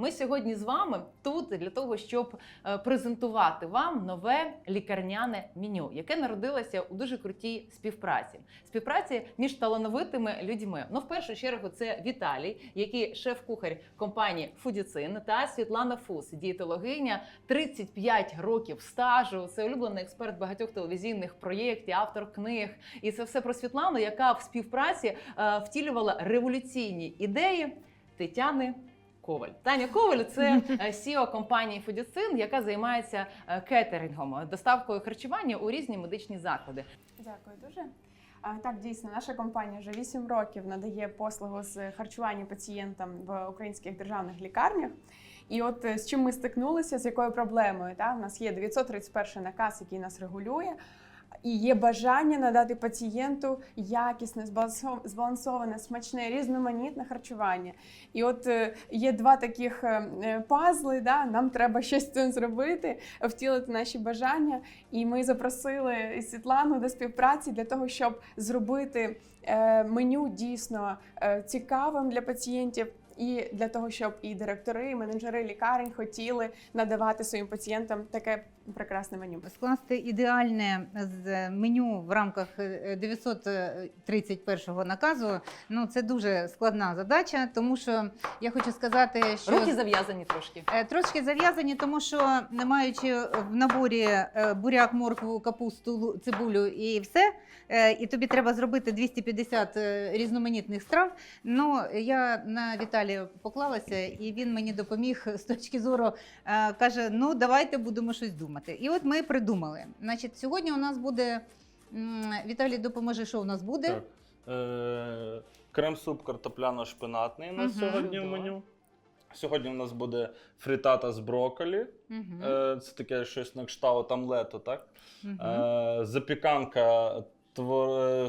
Ми сьогодні з вами тут для того, щоб е, презентувати вам нове лікарняне меню, яке народилося у дуже крутій співпраці. Співпраці між талановитими людьми. Ну, в першу чергу, це Віталій, який шеф-кухар компанії Фудіцин, та Світлана Фус, дієтологиня, 35 років стажу. Це улюблений експерт багатьох телевізійних проєктів, автор книг. І це все про Світлану, яка в співпраці е, втілювала революційні ідеї Тетяни. Коваль Таня Коваль це е, CEO компанії Фудіцин, яка займається е, кетерингом, доставкою харчування у різні медичні заклади. Дякую дуже. Так, дійсно, наша компанія вже 8 років надає послугу з харчування пацієнтам в українських державних лікарнях. І от е, з чим ми стикнулися, з якою проблемою? Та? У нас є 931 наказ, який нас регулює, і є бажання надати пацієнту якісне, збалансо- збалансоване, смачне, різноманітне харчування. І от е, є два таких е, е, пазли. Да? Нам треба щось з цим зробити, втілити наші бажання. І ми запросили Світлану до співпраці для того, щоб зробити меню дійсно цікавим для пацієнтів. І для того, щоб і директори, і менеджери лікарень хотіли надавати своїм пацієнтам таке прекрасне меню. Скласти ідеальне з меню в рамках е, 931 наказу. Ну це дуже складна задача, тому що я хочу сказати, що Руки зав'язані трошки. Е, Трошки зав'язані, тому що не маючи в наборі е, буряк, моркву, капусту, цибулю і все, е, і тобі треба зробити 250 е, різноманітних страв. Ну я на Віталія поклалася, і він мені допоміг з точки зору е, каже: ну давайте будемо щось думати. І от ми придумали. Значить, сьогодні у нас буде Віталій допоможе, що у нас буде. Так. Е, крем-суп картопляно-шпинатний у нас Мгм. сьогодні в меню. Сьогодні у нас буде фрітата з брокколі. Е, це таке щось на кшталт омлету, так? Мгм. Е, запіканка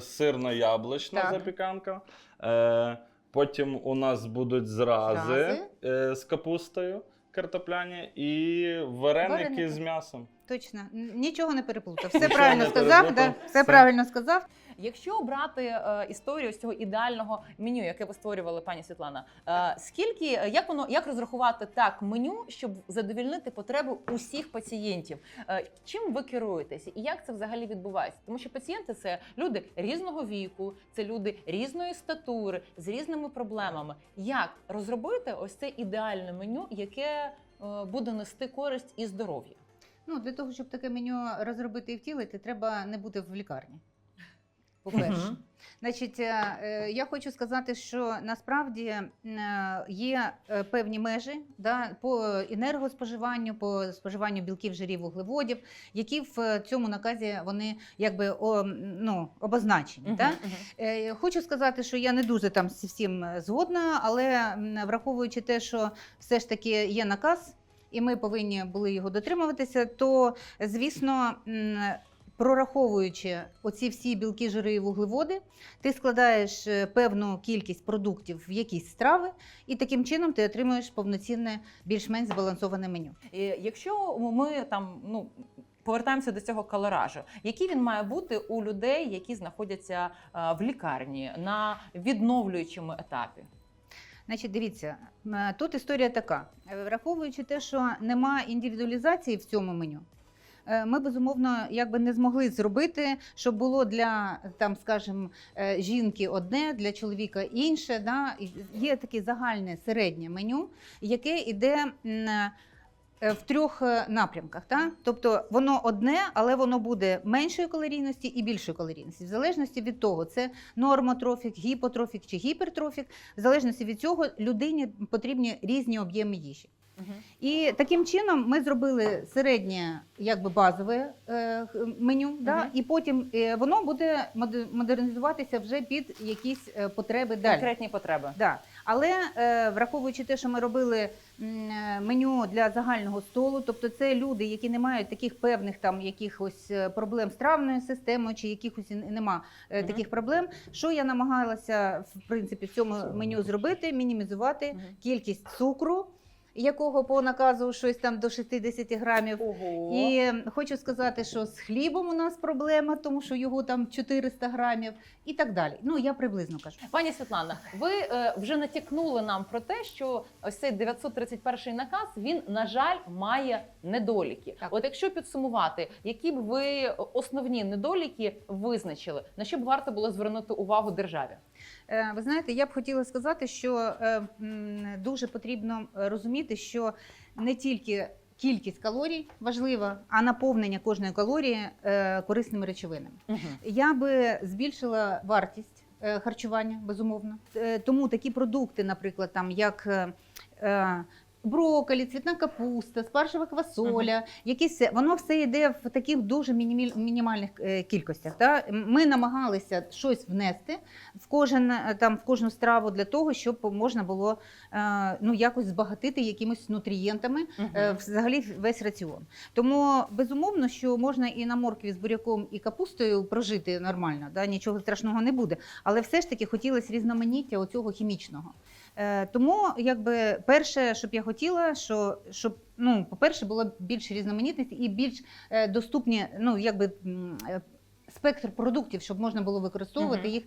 сирно-яблучна Так. запіканка. Е, потім у нас будуть зрази, Зрази. е, з капустою картопляні і вареники, Вареники. з м'ясом. Точно, нічого не переплутав. Все Нічого правильно не сказав. переплутав. Да, все Все. правильно сказав. Якщо брати е, історію з цього ідеального меню, яке ви створювали, пані Світлана, е, скільки як воно як розрахувати так меню, щоб задовільнити потреби усіх пацієнтів? Е, чим ви керуєтеся і як це взагалі відбувається? Тому що пацієнти це люди різного віку, це люди різної статури з різними проблемами. Як розробити ось це ідеальне меню, яке е, буде нести користь і здоров'я? Ну, для того, щоб таке меню розробити і втілити, треба не бути в лікарні. По-перше, значить, е, е, я хочу сказати, що насправді е, є певні межі да, по енергоспоживанню, по споживанню білків, жирів, вуглеводів, які в цьому наказі вони якби о, ну, обозначені. Мгм, Да? Е, Хочу сказати, що я не дуже там зі всім згодна, але враховуючи те, що все ж таки є наказ, і ми повинні були його дотримуватися, то звісно. Прораховуючи оці всі білки, жири і вуглеводи, ти складаєш е, певну кількість продуктів в якісь страви, і таким чином ти отримуєш повноцінне, більш-менш збалансоване меню. І Якщо ми там ну. Повертаємося до цього калоражу. Який він має бути у людей, які знаходяться е, в лікарні на відновлюючому етапі? Значить, дивіться, тут історія така: враховуючи те, що нема індивідуалізації в цьому меню. Е, Ми безумовно якби не змогли зробити, щоб було для там, скажімо, е, жінки одне, для чоловіка інше. Да? Є таке загальне середнє меню, яке йде е, в трьох напрямках. Та? Тобто воно одне, але воно буде меншої калорійності і більшої калорійності, в залежності від того, це нормотрофік, гіпотрофік чи гіпертрофік. В залежності від цього людині потрібні різні об'єми їжі. І таким чином ми зробили середнє, якби базове е, меню, да? І потім е, воно буде модернізуватися вже під якісь е, потреби далі. Конкретні потреби. Да. Але е, враховуючи те, що ми робили е, меню для загального столу, тобто це люди, які не мають таких певних там якихось е, проблем з травною системою, чи якихось нема е, таких проблем. Що я намагалася в принципі в цьому меню зробити? Мінімізувати Мгм. кількість цукру. Якого по наказу щось там до 60 грамів. Ого. І хочу сказати, що з хлібом у нас проблема, тому що його там 400 грамів і так далі. Ну я приблизно кажу. Пані Світлана, ви е, вже натякнули нам про те, що ось цей 931 наказ він, на жаль, має недоліки. Так. От якщо підсумувати, які б ви основні недоліки визначили, на що б варто було звернути увагу державі? Е, Ви знаєте, я б хотіла сказати, що е, дуже потрібно е, розуміти, що не тільки кількість калорій важлива, а наповнення кожної калорії корисними речовинами. Я би збільшила вартість харчування, безумовно. Тому такі продукти, наприклад, там як брокколі, цвітна капуста, спаржева квасоля, якісь це- воно все йде в таких дуже мініміль- мінімальних е, кількостях. Та? Ми намагалися щось внести в кожен е, там в кожну страву для того, щоб можна було е, ну якось збагатити якимись нутрієнтами е, взагалі весь раціон. Тому безумовно, що можна і на моркві з буряком і капустою прожити нормально, да, нічого страшного не буде. Але все ж таки хотілося різноманіття оцього хімічного. Е, тому, якби перше, щоб я хотіла, що щоб ну, по-перше, було більше різноманітності і більш е, доступні, ну якби. е, Спектр продуктів, щоб можна було використовувати Мгм. їх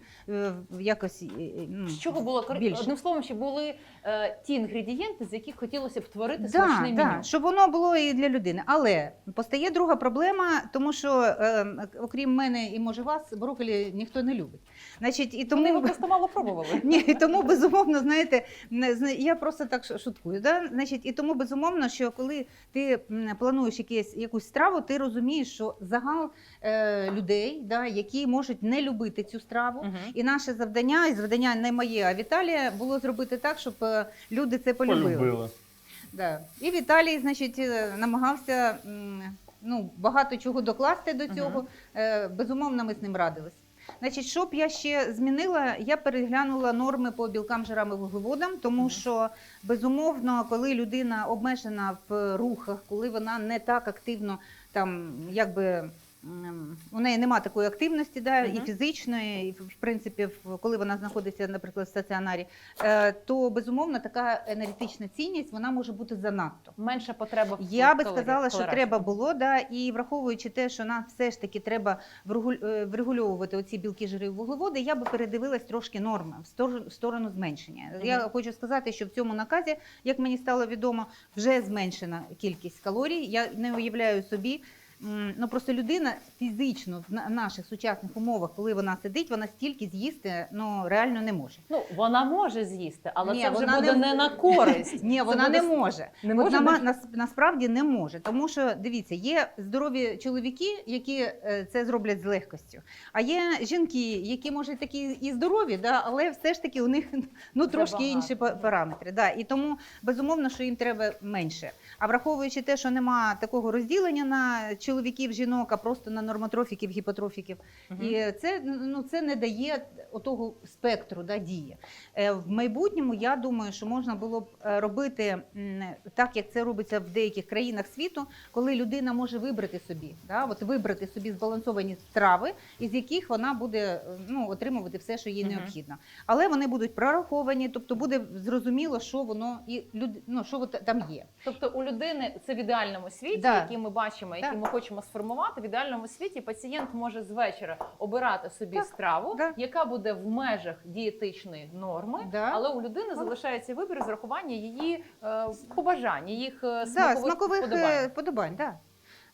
в якось ну, З чого було більше. одним словом, щоб були е, ті інгредієнти, з яких хотілося б творити Да, смачне да, меню. щоб воно було і для людини. Але постає друга проблема, тому що е, окрім мене і може вас, брокколі ніхто не любить. Значить, і Тому тому просто мало пробували. ні, і тому безумовно, знаєте, не я просто так шуткую. Да? Значить, і тому безумовно, що коли ти плануєш якесь, якусь страву, ти розумієш, що загал е, людей, да, які можуть не любити цю страву. Мгм. І наше завдання, і завдання не моє, а Віталія, було зробити так, щоб е, люди це полюбили. Полюбили. Да. І Віталій, значить, е, намагався ну, багато чого докласти до цього. Е, Безумовно, ми з ним радились. Значить, що б я ще змінила, я переглянула норми по білкам, жирам і вуглеводам, тому Мгм. що безумовно, коли людина обмежена в рухах, коли вона не так активно там, якби. У неї немає такої активності, да, і фізичної, і в принципі, коли вона знаходиться, наприклад, в стаціонарі, е, то безумовно така енергетична цінність вона може бути занадто. Менша потреба в Я би сказала, що треба було, да, і враховуючи те, що нам все ж таки треба е, врегульовувати оці білки, жири і вуглеводи, я би передивилась трошки норми в стор- в сторону зменшення. Я хочу сказати, що в цьому наказі, як мені стало відомо, вже зменшена кількість калорій. Я не уявляю собі. Ну просто людина фізично в наших сучасних умовах, коли вона сидить, вона стільки з'їсти ну реально не може. Ну, вона може з'їсти, але Ні, це вже вона буде не- не, на користь. Ні, Це вона буде не може. Не може бути? нас, насправді не може, тому що дивіться, є здорові чоловіки, які е, це зроблять з легкостю. А є жінки, які можуть такі і здорові, да, але все ж таки у них ну трошки Забагато. інші па- параметри. Да. І тому безумовно, що їм треба менше. А враховуючи те, що нема такого розділення на чоловіків, жінок, а просто на нормотрофіків, гіпотрофіків, Мгм. і це ну це не дає отого спектру да, дії. Е, В майбутньому я думаю, що можна було б е, робити так, як це робиться в деяких країнах світу, коли людина може вибрати собі, да, от вибрати собі збалансовані страви, із яких вона буде ну, отримувати все, що їй необхідно. Але вони будуть прораховані, тобто буде зрозуміло, що воно і люд... ну, що там є. Тобто у людини це в ідеальному світі, Да. який ми бачимо, який Да. ми хочемо сформувати. В ідеальному світі пацієнт може з вечора обирати собі Так. страву, Да. яка буде в межах дієтичної норми, Да. але у людини залишається вибір з рахування її е, побажань, їх е, Да, смакових, смакових вподобань. е. Да.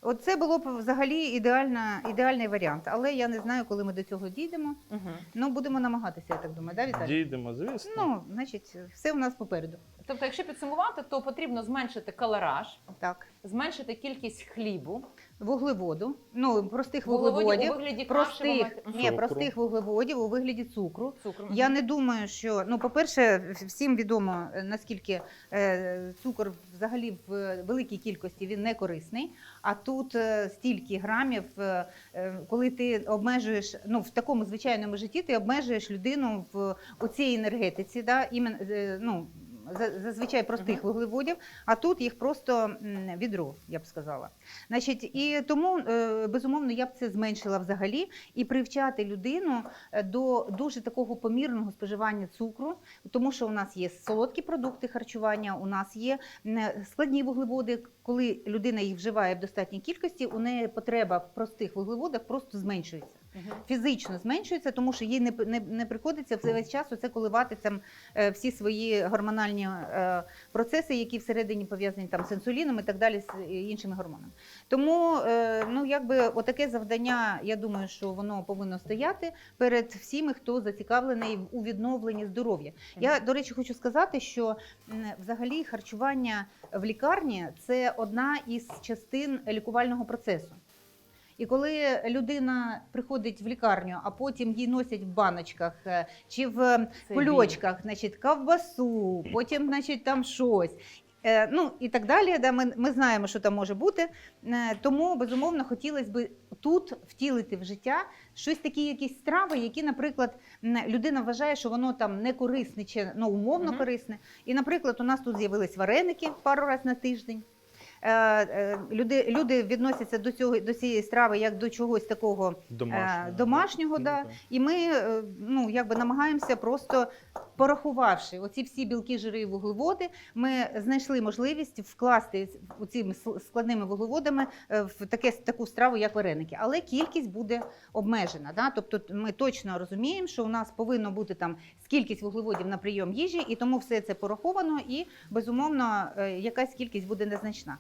От це було б взагалі ідеальна, ідеальний варіант. Але я не знаю, коли ми до цього дійдемо. Мгм. Ну, будемо намагатися, я так думаю, да, Віталій? Дійдемо, звісно. Ну, значить, все у нас попереду. Тобто, якщо підсумувати, то потрібно зменшити калораж, Так. зменшити кількість хлібу, Вуглеводу, ну, простих вуглеводів у вуглеводів. вигляді каші, ви Простих, маєте- ні, Цукру. простих вуглеводів у вигляді цукру. цукру. Я не думаю, що ну, по-перше, всім відомо е, наскільки е, цукор взагалі в великій кількості він не корисний. А тут е, стільки грамів, е, е, коли ти обмежуєш ну в такому звичайному житті, ти обмежуєш людину в оцій енергетиці, да, імен, е, ну, зазвичай простих вуглеводів, а тут їх просто відро, я б сказала. Значить, і тому е, безумовно я б це зменшила взагалі і привчати людину е, до дуже такого помірного споживання цукру, тому що у нас є солодкі продукти харчування, у нас є м, складні вуглеводи. Коли людина їх вживає в достатній кількості, у неї потреба в простих вуглеводах просто зменшується фізично зменшується, тому що їй не, не, не приходиться в весь час оце коливати там е, всі свої гормональні е, процеси, які всередині пов'язані там з інсуліном і так далі, з е, іншими гормонами. Тому ну якби отаке завдання, я думаю, що воно повинно стояти перед всіми, хто зацікавлений у відновленні здоров'я. Я до речі хочу сказати, що взагалі харчування в лікарні це одна із частин лікувального процесу. І коли людина приходить в лікарню, а потім їй носять в баночках е, чи в Це кульочках, значить, ковбасу, потім, значить, там щось. Е, Ну і так далі. Да, ми, ми знаємо, що там може бути. Е, Тому безумовно хотілося б тут втілити в життя щось такі, якісь страви, які, наприклад, людина вважає, що воно там не корисне чи ну, умовно корисне. І, наприклад, у нас тут з'явились вареники пару разів на тиждень. Е, е, Люди, люди відносяться до цього до цієї страви як до чогось такого Домашнього. домашнього, Ну, да. І ми е, ну, якби намагаємося просто порахувавши оці всі білки, жири і вуглеводи, ми знайшли можливість вкласти у цими складними вуглеводами е, в таке, таку страву, як вареники. Але кількість буде обмежена. Да? Тобто ми точно розуміємо, що у нас повинно бути там кількість вуглеводів на прийом їжі, і тому все це пораховано, і безумовно е, якась кількість буде незначна.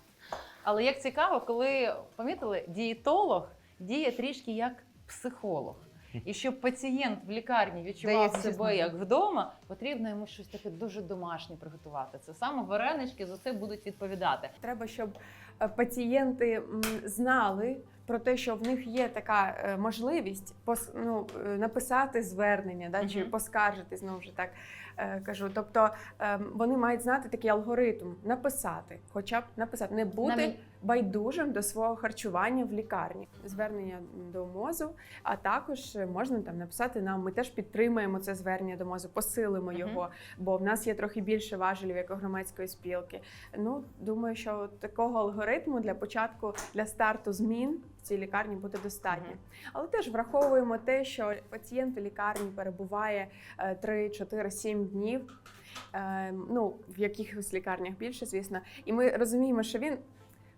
Але як цікаво, коли помітили, дієтолог діє трішки як психолог. І щоб пацієнт в лікарні відчував Здається, себе чесно. як вдома, потрібно йому щось таке дуже домашнє приготувати. Це саме варенички за це будуть відповідати. Треба, щоб е, пацієнти м, знали про те, що в них є така е, можливість пос, ну, е, написати звернення, да, чи Мгм. поскаржити, знову ж так кажу. Тобто е, вони мають знати такий алгоритм написати, хоча б написати, не бути Навіть- байдужим до свого харчування в лікарні. Звернення до мозу, а також е, можна там написати нам. Ми теж підтримуємо це звернення до мозу, посилимо його, бо в нас є трохи більше важелів як у громадської спілки. Ну думаю, що такого алгоритму для початку для старту змін в цій лікарні буде достатньо. Але теж враховуємо те, що пацієнт у лікарні перебуває е, 3, 4, 7 днів. е, Ну, в якихось лікарнях більше, звісно. І ми розуміємо, що він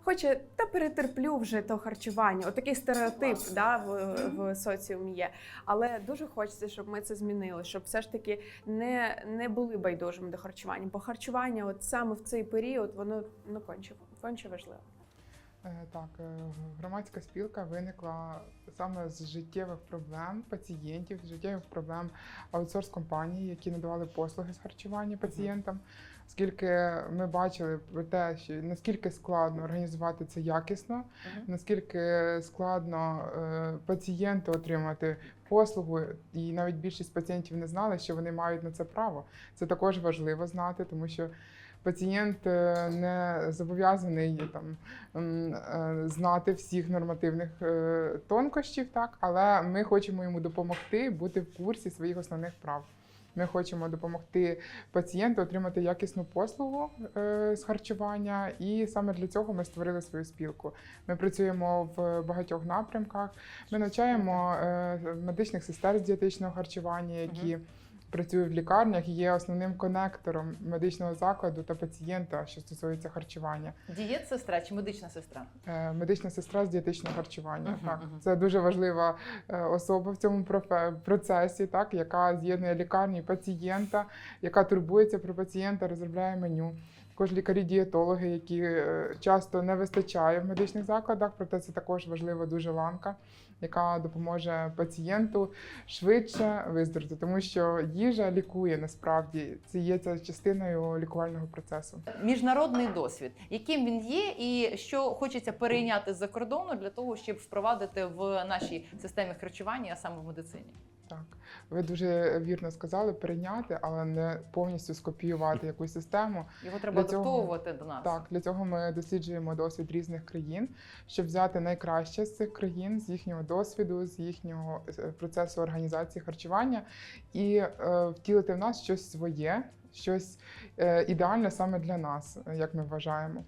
хоче та перетерплю вже то харчування. Отакий стереотип да, в, в соціумі є. Але дуже хочеться, щоб ми це змінили, щоб все ж таки не, не були байдужими до харчування. Бо харчування, от саме в цей період, воно ну конче, конче важливо. Е, Так, е, громадська спілка виникла саме з життєвих проблем пацієнтів, з життєвих проблем аутсорс-компаній, які надавали послуги з харчування пацієнтам. Оскільки ми бачили про те, що наскільки складно організувати це якісно, Мгм. наскільки складно е, пацієнту отримати послугу, і навіть більшість пацієнтів не знали, що вони мають на це право. Це також важливо знати, тому що пацієнт е, не зобов'язаний там е, знати всіх нормативних е, тонкощів, так але ми хочемо йому допомогти бути в курсі своїх основних прав. Ми хочемо допомогти пацієнту отримати якісну послугу е, з харчування, і саме для цього ми створили свою спілку. Ми працюємо в багатьох напрямках. Ми навчаємо е, медичних сестер з дієтичного харчування, які працюють в лікарнях і є основним конектором медичного закладу та пацієнта, що стосується харчування. Дієт-сестра чи медична сестра? Е, Медична сестра з дієтичного харчування. Мгм, Так, мгм. це дуже важлива е, особа в цьому процесі, так яка з'єднує лікарню і пацієнта, яка турбується про пацієнта, розробляє меню. Також лікарі-дієтологи, які е, часто не вистачає в медичних закладах, проте це також важлива дуже ланка, яка допоможе пацієнту швидше виздорити, тому що їжа лікує насправді. Це є ця частиною лікувального процесу. Міжнародний досвід, яким він є, і що хочеться перейняти з-за кордону для того, щоб впровадити в нашій системі харчування, а саме в медицині. Так, ви дуже вірно сказали перейняти, але не повністю скопіювати якусь систему. Його треба Для цього- адаптовувати до нас. Так, для цього ми досліджуємо досвід різних країн, щоб взяти найкраще з цих країн, з їхнього досвіду, з їхнього е, процесу організації харчування і е, втілити в нас щось своє, щось е, ідеальне саме для нас, як ми вважаємо.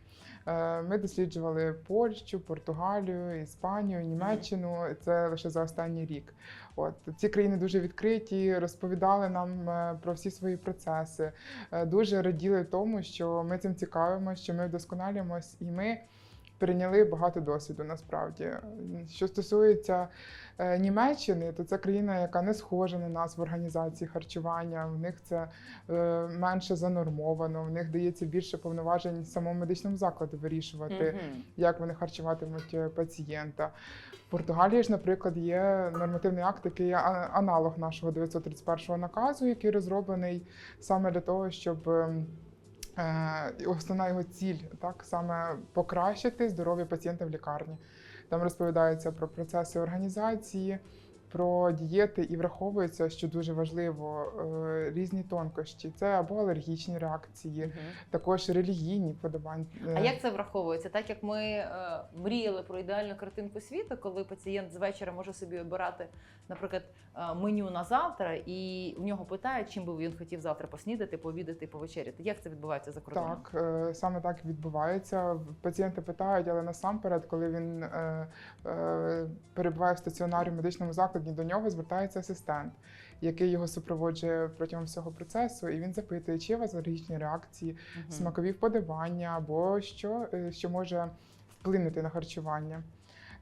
Е, Ми досліджували Польщу, Португалію, Іспанію, Німеччину. Це лише за останній рік. От ці країни дуже відкриті, розповідали нам е, про всі свої процеси, е, дуже раділи тому, що ми цим цікавимося, що ми вдосконалюємось, і ми перейняли багато досвіду насправді. Що стосується е, Німеччини, то це країна, яка не схожа на нас в організації харчування. В них це е, менше занормовано, в них дається більше повноважень самому медичному закладу вирішувати Мгм. як вони харчуватимуть е, пацієнта. В Португалії ж, наприклад, є нормативний акт, який є аналог нашого 931 наказу, який розроблений саме для того, щоб ем, основна його ціль так саме покращити здоров'я пацієнта в лікарні. Там розповідається про процеси організації, про дієти і враховується, що дуже важливо, е, різні тонкощі. Це або алергічні реакції, Мгм. також релігійні подобання. А як це враховується? Так як ми е, мріяли про ідеальну картинку світу, коли пацієнт з вечора може собі обирати, наприклад, е, меню на завтра, і в нього питають, чим би він хотів завтра поснідати, пообідати, повечеряти. Як це відбувається за кордоном? Так, е, саме так відбувається. Пацієнти питають, але насамперед, коли він е, е, перебуває в стаціонарі в медичному закладі, до нього звертається асистент, який його супроводжує протягом всього процесу, і він запитує, чи є у вас алергічні реакції, Мгм. смакові вподобання або що, е, що може вплинути на харчування.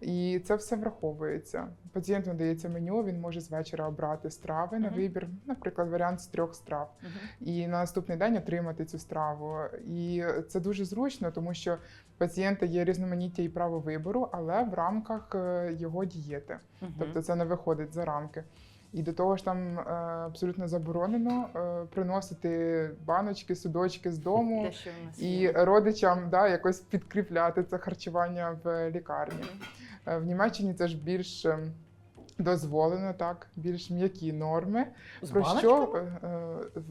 І це все враховується. Пацієнту надається меню, він може з вечора обрати страви на вибір, наприклад, варіант з трьох страв і на наступний день отримати цю страву. І це дуже зручно, тому що пацієнта є різноманіття і право вибору, але в рамках е, його дієти. Тобто це не виходить за рамки. І до того ж там е, абсолютно заборонено е, приносити баночки, судочки з дому Те, що в нас і є. родичам да, якось підкріпляти це харчування в лікарні. Е, В Німеччині це ж більш ем, дозволено, так, більш м'які норми. З Про що е,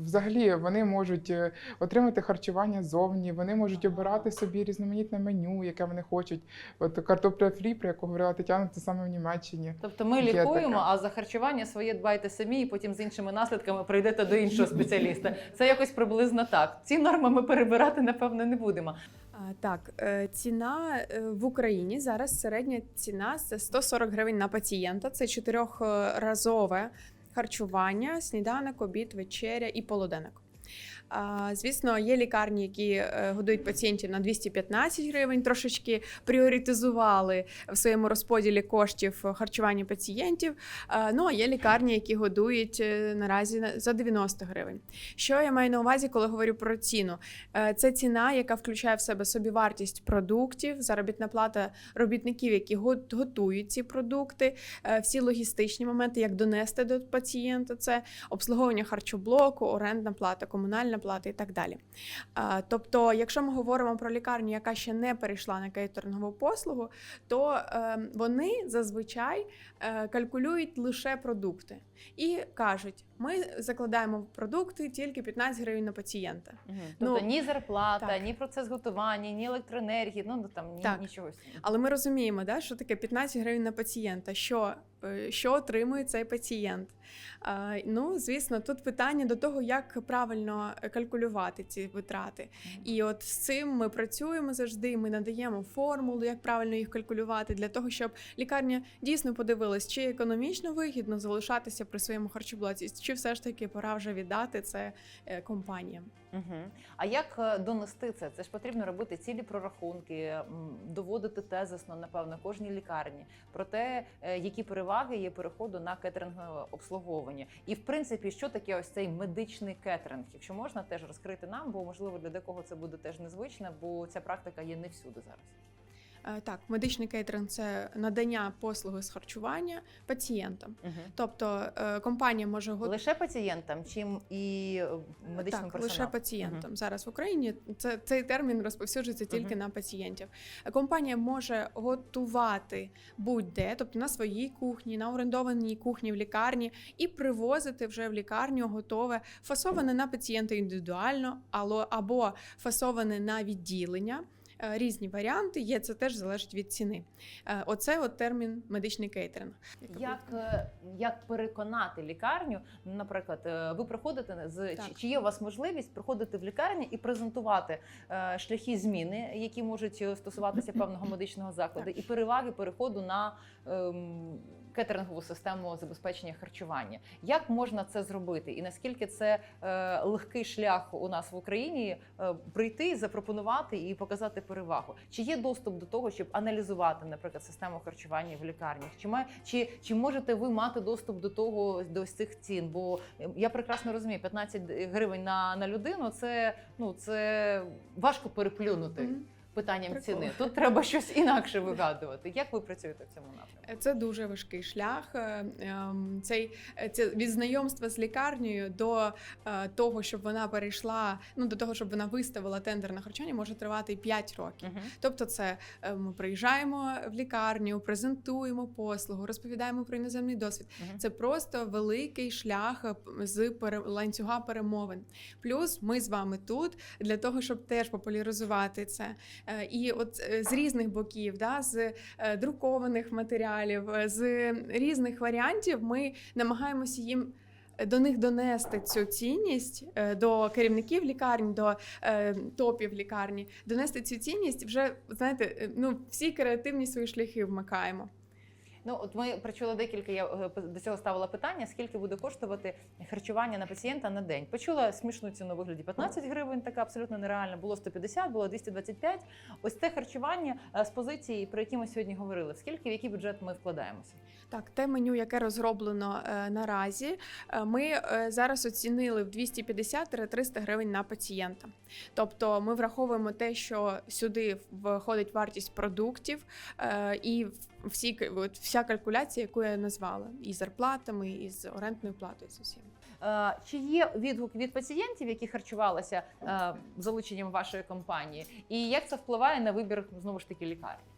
взагалі вони можуть е, отримати харчування зовні, вони можуть обирати собі різноманітне меню, яке вони хочуть. От картопля фрі, про яку говорила Тетяна, це саме в Німеччині. Тобто ми лікуємо, таке. а за харчування своє дбайте самі, і потім з іншими наслідками прийдете до іншого спеціаліста. Це якось приблизно так. Ці норми ми перебирати напевно не будемо. Так, е, ціна е, в Україні зараз середня ціна це 140 гривень на пацієнта. Це чотирьохразове харчування, сніданок, обід, вечеря і полуденок. Звісно, є лікарні, які е, годують пацієнтів на 215 гривень, трошечки пріоритизували в своєму розподілі коштів харчування пацієнтів. Ну а є лікарні, які годують е, наразі за 90 гривень. Що я маю на увазі, коли говорю про ціну? Е, Це ціна, яка включає в себе собівартість продуктів, заробітна плата робітників, які готують ці продукти, е, всі логістичні моменти, як донести до пацієнта це обслуговування харчоблоку, орендна плата, комунальна плата і так далі. Тобто, якщо ми говоримо про лікарню, яка ще не перейшла на кейтерингову послугу, то е, вони зазвичай е, калькулюють лише продукти і кажуть: ми закладаємо в продукти тільки 15 гривень на пацієнта. Тобто Ну, ні зарплата, так. ні процес готування, ні електроенергії, ну там ні, Так. нічого. Але ми розуміємо, да, що таке 15 гривень на пацієнта. Що, що отримує цей пацієнт? Ну, звісно, тут питання до того, як правильно е, калькулювати ці витрати. І от з цим ми працюємо завжди. Ми надаємо формулу, як правильно їх калькулювати, для того, щоб лікарня дійсно подивилась, чи економічно вигідно залишатися при своєму харчоблоці, чи все ж таки пора вже віддати це е, компаніям. Угу. А як е, донести це? Це ж потрібно робити цілі прорахунки, доводити тезисно, напевно, кожній лікарні про те, е, які переваги є переходу на кетерингове обслуговування. І в принципі, що таке ось цей медичний кетеринг, якщо можна теж розкрити нам, бо можливо для декого це буде теж незвично, бо ця практика є не всюди зараз. Е, Так, медичний кейтеринг це надання послуги з харчування пацієнтам. Угу. Тобто е, компанія може го- Лише пацієнтам, чим і медичним так, лише пацієнтам. Зараз в Україні це цей термін розповсюджується тільки Мгм. на пацієнтів. Компанія може готувати будь-де, тобто на своїй кухні, на орендованій кухні в лікарні, і привозити вже в лікарню готове, фасоване на пацієнта індивідуально, ало- або фасоване на відділення. Е, різні варіанти є. Це теж залежить від ціни. Е, Оце от термін медичний кейтеринг. Як, е, як переконати лікарню? Наприклад, е, ви приходите з Так. чи, чи є у вас можливість приходити в лікарні і презентувати шляхи зміни, які можуть стосуватися певного медичного закладу, і переваги переходу на ем, кетерингову систему забезпечення харчування? Як можна це зробити? І наскільки це е, легкий шлях у нас в Україні е, прийти, запропонувати і показати перевагу? Чи є доступ до того, щоб аналізувати, наприклад, систему харчування в лікарнях? Чи має чи, чи можете ви мати доступ до того до цих цін? Бо е, я прекрасно розумію, 15 гривень на, на людину це ну це важко переплюнути. Питанням Прикол. ціни. Тут треба щось інакше вигадувати. Як ви працюєте в цьому напрямку? Це дуже важкий шлях. Е, ем, Цей е, це від знайомства з лікарнею до е, того, щоб вона перейшла, ну до того, щоб вона виставила тендер на харчування, може тривати і 5 років. Тобто, це е, ми приїжджаємо в лікарню, презентуємо послугу, розповідаємо про іноземний досвід. Мгм. Це просто великий шлях е, з ланцюга перемовин. Плюс ми з вами тут для того, щоб теж популяризувати це. Е, І от е, з різних боків, да, з е, друкованих матеріалів, з різних варіантів, ми намагаємося їм. До них донести цю цінність до керівників лікарні, до е, топів лікарні, донести цю цінність вже знаєте, ну всі креативні свої шляхи вмикаємо. Ну от ми почули декілька. Я е, до цього ставила питання: скільки буде коштувати харчування на пацієнта на день? Почула смішну ціну вигляді 15 гривень, така абсолютно нереальна. Було 150, було 225. Ось це харчування е, з позиції, про які ми сьогодні говорили. Скільки в який бюджет ми вкладаємося? Так, те меню, яке розроблено е, наразі, е, ми е, зараз оцінили в 250-300 гривень на пацієнта. Тобто ми враховуємо те, що сюди входить вартість продуктів е, і всі от, вся калькуляція, яку я назвала, і зарплатами, і з орендною платою. З усім. Е, Чи є відгук від пацієнтів, які харчувалися е, залученням вашої компанії, і як це впливає на вибір знову ж таки лікарні?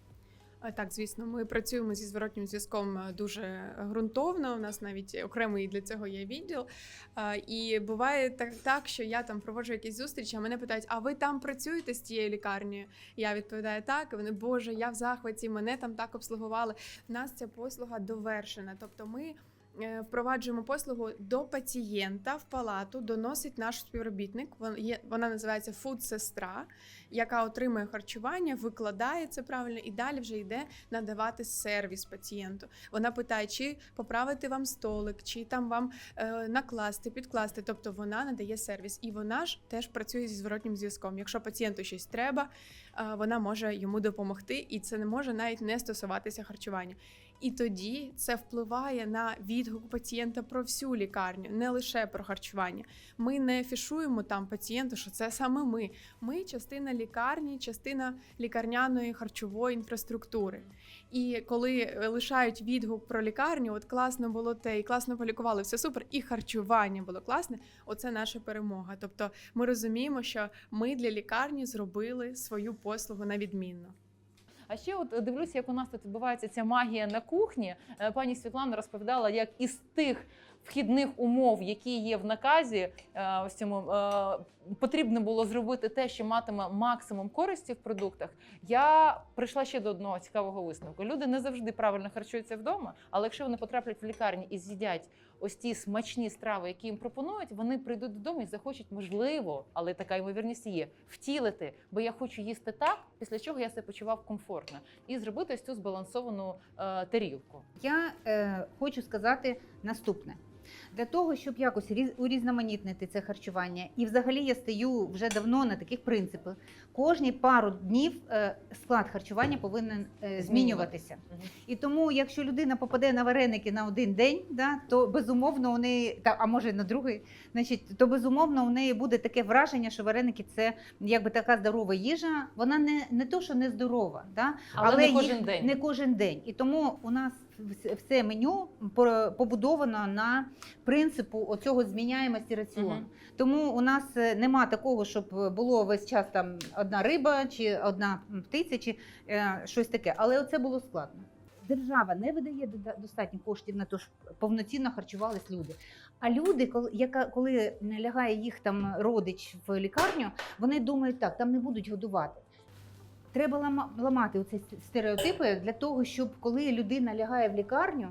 Так, звісно, ми працюємо зі зворотнім зв'язком е, дуже ґрунтовно. У нас навіть окремий для цього є відділ. І буває так, так, що я там проводжу якісь зустрічі, а мене питають: а ви там працюєте з тією лікарнею? Я відповідаю так. І вони, Боже, я в захваті, мене там так обслугували. У нас ця послуга довершена. Тобто ми. Е, Впроваджуємо послугу до пацієнта в палату, доносить наш співробітник. Вона називається фуд-сестра, яка отримує харчування, викладає це правильно і далі вже йде надавати сервіс пацієнту. Вона питає, чи поправити вам столик, чи там вам е, накласти, підкласти. Тобто вона надає сервіс, і вона ж теж працює зі зворотнім зв'язком. Якщо пацієнту щось треба, е, вона може йому допомогти, і це не може навіть не стосуватися харчування. І тоді це впливає на відгук пацієнта про всю лікарню, не лише про харчування. Ми не афішуємо там пацієнту, що це саме ми. Ми частина лікарні, частина лікарняної харчової інфраструктури. І коли лишають відгук про лікарню, от класно було те, і класно полікували, все супер, і харчування було класне. Оце наша перемога. Тобто ми розуміємо, що ми для лікарні зробили свою послугу на відмінно. А ще от дивлюся, як у нас тут відбувається ця магія на кухні. Е, Пані Світлана розповідала, як із тих вхідних умов, які є в наказі, е, ось цьому е, потрібно було зробити те, що матиме максимум користі в продуктах. Я прийшла ще до одного цікавого висновку. Люди не завжди правильно харчуються вдома, але якщо вони потраплять в лікарні і з'їдять ось ті смачні страви, які їм пропонують, вони прийдуть додому і захочуть, можливо, але така ймовірність є, втілити, бо я хочу їсти так, після чого я себе почував комфортно, і зробити ось цю збалансовану е, тарілку. Я е, хочу сказати наступне. Для того, щоб якось різ- урізноманітнити це харчування, і взагалі я стою вже давно на таких принципах. Кожні пару днів е, склад харчування повинен е, змінюватися. І тому, якщо людина попаде на вареники на один день, да, то безумовно у неї, та, а може на другий, значить, то безумовно у неї буде таке враження, що вареники це якби така здорова їжа. Вона не, не то, що не здорова, да, Але, не їх кожен день. Не кожен день. І тому у нас все меню побудовано на принципу оцього зміняємості раціону. Мгм. Тому у нас е, нема такого, щоб було весь час там одна риба, чи одна птиця, чи е, щось таке. Але це було складно. Держава не видає достатньо коштів на те, щоб повноцінно харчувались люди. А люди, коли яка коли лягає їх там родич в лікарню, вони думають, так там не будуть годувати. Треба лама- ламати оці стереотипи для того, щоб коли людина лягає в лікарню,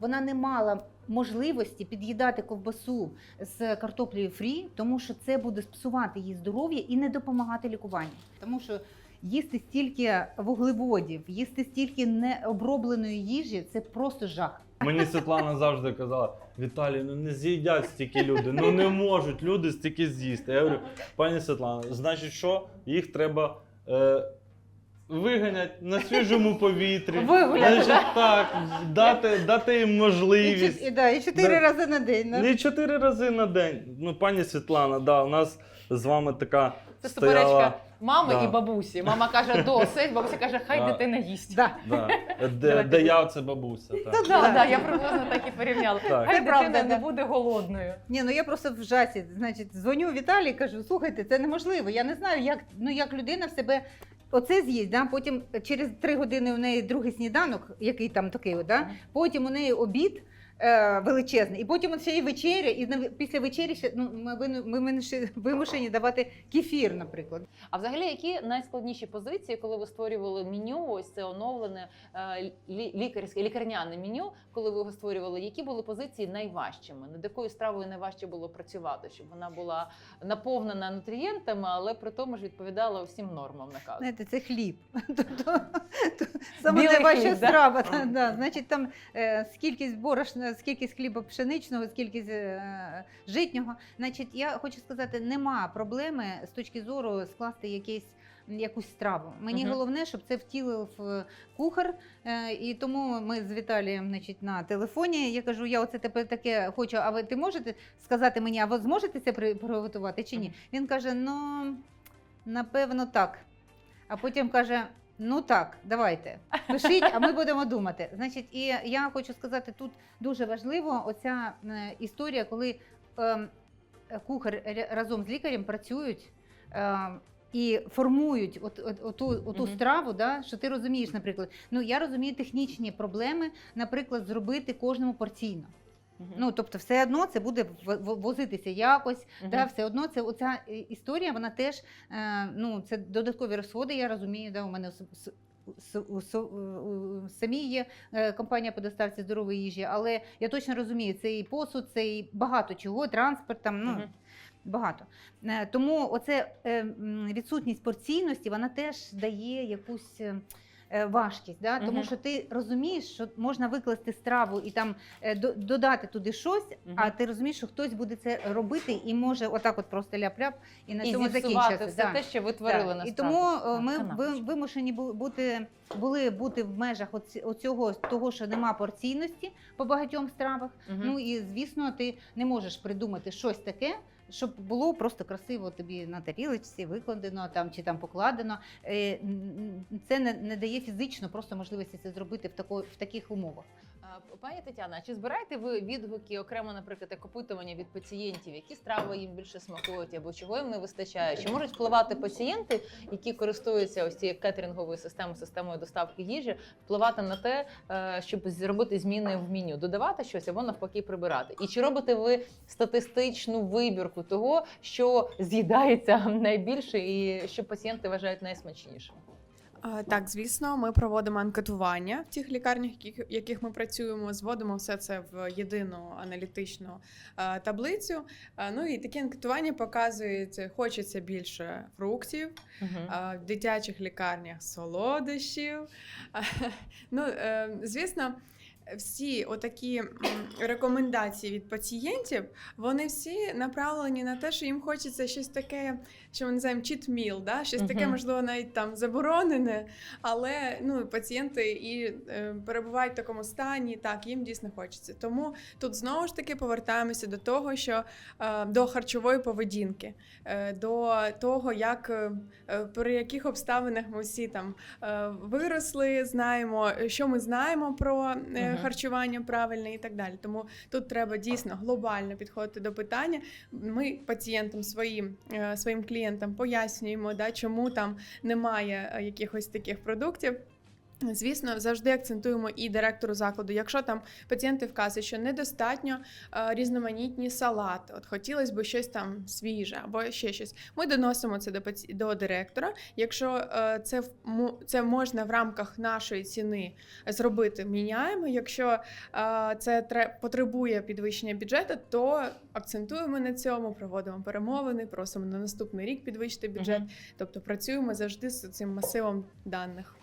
вона не мала можливості під'їдати ковбасу з картоплею фрі, тому що це буде псувати її здоров'я і не допомагати лікуванню. Тому що їсти стільки вуглеводів, їсти стільки необробленої їжі це просто жах. Мені Світлана завжди казала: Віталій, ну не з'їдять стільки люди, ну не можуть люди стільки з'їсти. Я говорю, пані Світлана, значить, що їх треба е, виганяти на свіжому повітрі. Вигуляти, Значить, так, дати, дати їм І, можливість. чот- і, да, і чотири Да. рази на день. да. Не чотири рази на день. Ну, пані Світлана, да, у нас з вами така Це стояла. суперечка мами Да. і бабусі. Мама каже, досить, бабуся каже, хай Да. дитина їсть. Да. Да, де, Давайте де я, це бабуся. Так. Та да, да, я приблизно так і порівняла. Так. Хай Це правда, дитина не да. буде голодною. Ні, ну я просто в жасі. Значить, дзвоню Віталій, кажу: слухайте, це неможливо. Я не знаю, як, ну, як людина в себе. Оце з'їсть, да? потім через три години у неї другий сніданок, який там такий, да? Потім у неї обід е, величезний, і потім ще й вечеря, і після вечері ще ну, ми, ми вимушені- давати кефір, наприклад. А взагалі, які найскладніші позиції, коли ви створювали меню? Ось це оновлене е, лікарське лікарняне меню, коли ви його створювали, які були позиції найважчими? Над якою стравою найважче було працювати, щоб вона була наповнена нутрієнтами, але при тому ж відповідала всім нормам наказу? Знаєте, це хліб. Саме найважча страва. Значить, там е, скількись борошна, скількись хліба пшеничного, скількись е, житнього. Значить, я хочу сказати, нема проблеми з точки зору скласти якийсь. Якусь страву. Мені Мгм. головне, щоб це втілив е, кухар. Е, І тому ми з Віталієм значить, на телефоні. Я кажу, я оце тепер таке хочу. А ви ти можете сказати мені, а ви зможете це приготувати чи ні? Мгм. Він каже: ну напевно, так. А потім каже: ну так, давайте, пишіть, а ми будемо думати. Значить, і я хочу сказати, тут дуже важливо оця е, історія, коли ем, кухар разом з лікарем працюють. ем, і формують от, от, оту, оту Мгм. страву, да, що ти розумієш, наприклад. Ну я розумію технічні проблеми, наприклад, зробити кожному порційно. Ну тобто, все одно це буде возитися якось. Да, все одно це оця е, історія, вона теж е, ну це додаткові розходи. Я розумію, да, у мене с- с- с- у со- у- у самій є е, компанія по доставці здорової їжі, але я точно розумію, це і посуд, це і багато чого, транспорт там. Ну. Багато тому оце відсутність порційності вона теж дає якусь важкість. Да? Тому Мгм. що ти розумієш, що можна викласти страву і там е, до- додати туди щось, Мгм. а ти розумієш, що хтось буде це робити і може отак, от просто ляп-ляп, і на і цьому зіпсувати закінчиться. все Да. те, що ви творили Так. насправді. І тому е, Так, ми канапочки. ви- вимушені бу- бути були бути в межах оці- оцього того, що нема порційності по багатьом стравах. Мгм. Ну і звісно, ти не можеш придумати щось таке, щоб було просто красиво тобі на тарілочці викладено там чи там покладено. Е, Це не, не дає фізично просто можливості це зробити в тако, в таких умовах. А, Пані Тетяна, чи збираєте ви відгуки окремо, наприклад, опитування від пацієнтів, які страви їм більше смакують або чого їм не вистачає? Чи можуть впливати пацієнти, які користуються ось цією кетеринговою системою, системою доставки їжі, впливати на те, е, щоб зробити зміни в меню, додавати щось або навпаки прибирати? І чи робите ви статистичну вибірку того, що з'їдається найбільше, і що пацієнти вважають найсмачнішим? Так, звісно, ми проводимо анкетування в тих лікарнях, яких, яких ми працюємо, зводимо все це в єдину аналітичну таблицю. Ну і такі анкетування показують, хочеться більше фруктів, угу. в дитячих лікарнях солодощів. Ну, е, звісно, всі отакі рекомендації від пацієнтів, вони всі направлені на те, що їм хочеться щось таке, що ми називаємо meal, да? щось таке, можливо, навіть там заборонене, але ну, пацієнти і е, перебувають в такому стані, так, їм дійсно хочеться. Тому тут знову ж таки повертаємося до того, що е, до харчової поведінки, е, до того, як при яких обставинах ми всі там виросли, знаємо, що ми знаємо про. Харчування правильне і так далі. Тому тут треба дійсно глобально підходити до питання. Ми пацієнтам своїм е, своїм клієнтам пояснюємо, да, чому там немає е, якихось таких продуктів. Звісно, завжди акцентуємо і директору закладу. Якщо там пацієнти вказують, що недостатньо е, різноманітні салати, от хотілося б щось там свіже або ще щось. Ми доносимо це до паці... до директора. Якщо е, це це можна в рамках нашої ціни зробити, міняємо. Якщо е, це тре- потребує підвищення бюджету, то акцентуємо на цьому, проводимо перемовини, просимо на наступний рік підвищити бюджет. Тобто працюємо завжди з цим масивом даних.